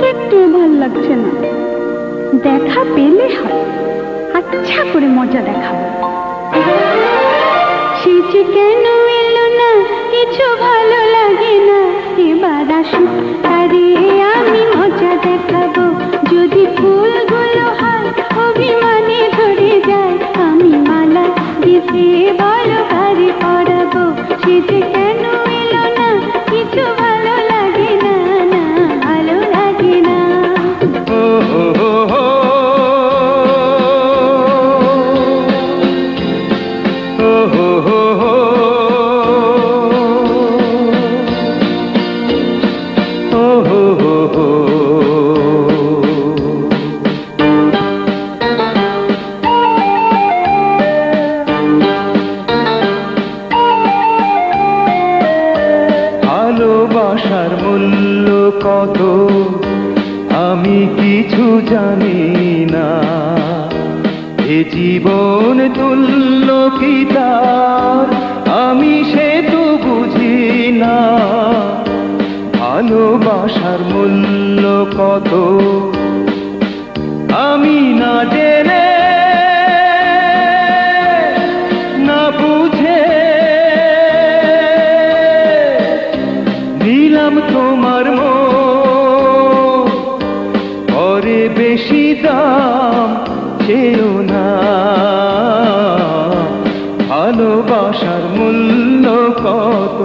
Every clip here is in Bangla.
কিচ্ছু ভালো লাগছে না। দেখা পেলে হয়। আচ্ছা করে মজা কেন না, কিছু ভালো লাগে না। এবার আসুক, আরে আমি মজা দেখাবো। যদি ফুলগুলো হয়, অভিমানে ধরে যায়। আমি মালা দিতে বা ভালোবাসার মূল্য কত? আমি কিছু জানি না। এ জীবন তুল্য কি জেনে না বুঝে। নিলাম তোমার মন পরে বেশি দাম চেও না। ভালোবাসার মূল্য কত?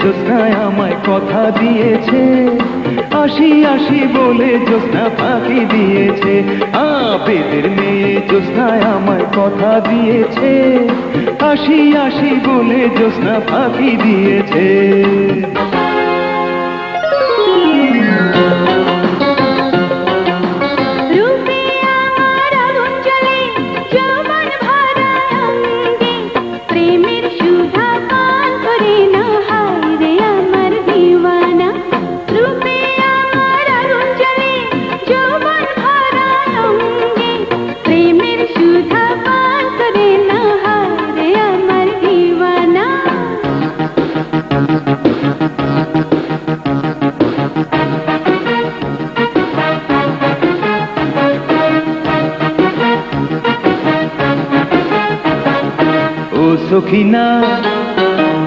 জ্যোৎস্নায় আমায় কথা দিয়েছে। আসি আসি বলে জ্যোৎস্না ফাঁকি দিয়েছে। আবেদের বেদের মেয়ে জ্যোৎস্নায় আমায় কথা দিয়েছে। আসি আসি বলে জ্যোৎস্না ফাঁকি দিয়েছে। সখিনা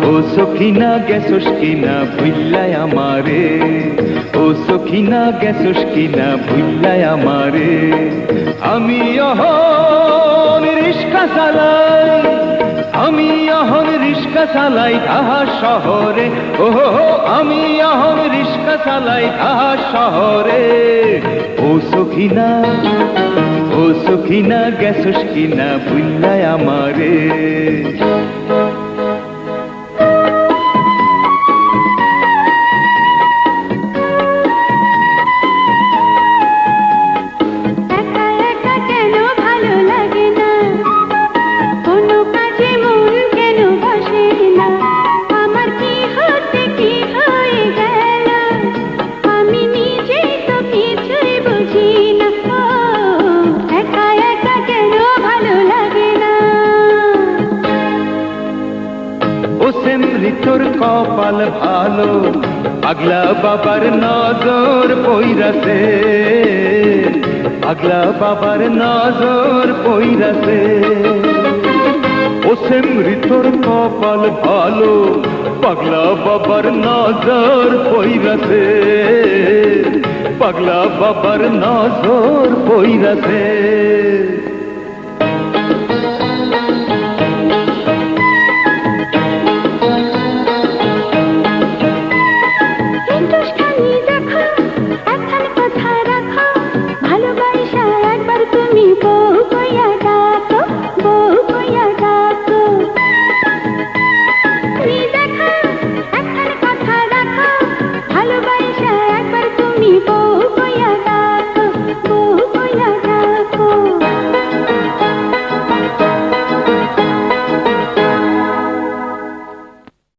ও সখিনা গেছস কিনা আমারে। ও সখিনা কিনা আমারে। আমি অহন রিস্কা আমি রিস্কা চালাই, তাহা শহরে। ও আমি অহন রিস্কা চালাই, তাহা শহরে। ও সখিনা ও সখিনা, গেছস কিনা বুল্লাই আমারে। কপাল ভালো। পাগলা বাবার নজর পইরাছে। পাগলা বাবার নজর পইরাছে। ও সে মৃতর কপাল ভালো, পাগলা বাবার নজর পইরাছে। পাগলা বাবার নজর পইরাছে।